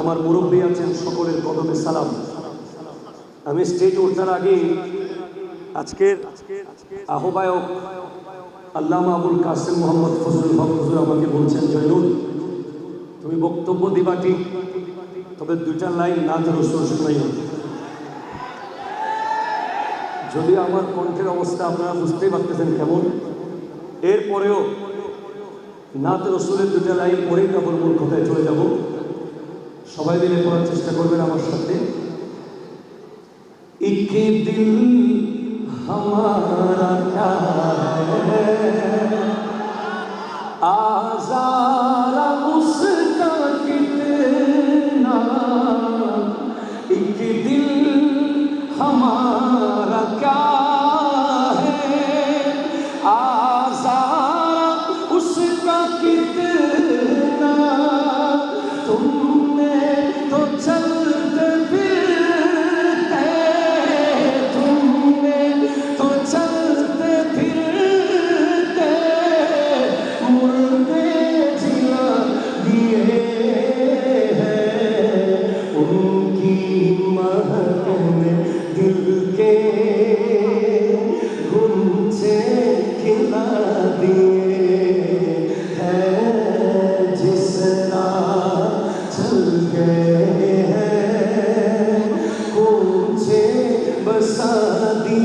আমার মুরব্বী আছেন, সকলের কদমে সালাম। আমি স্টেজ ওঠার আগে আজকের আহ্বায়ক আল্লামা আবুল কাসেম মোহাম্মদ ফজলুল হক আমাকে বলছেন, জয়নুল, তুমি বক্তব্য দিবা ঠিক তবে দুইটা লাইন নাচ রসুল শোনাই যদি আমার কণ্ঠের অবস্থা আপনারা বুঝতেই পারতেছেন কেমন, এরপরেও নাত রসুলের দুটা লাইন পরেই তারপর মূল কথায় চলে যাব। সবাই মিলে পড়ার চেষ্টা করবেন আমার সাথে। ইকি দিল হামারা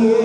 e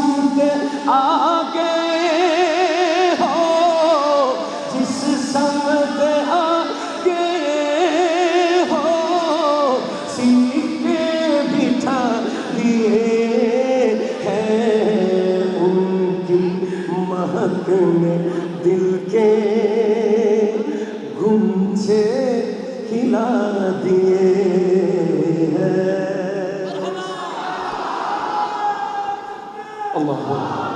झूठ आगे हो, जिस समत आगे हो सीखे बिठा दिए हैं उनकी महक में दिल के गुंजे खिला दिए हैं। Allah.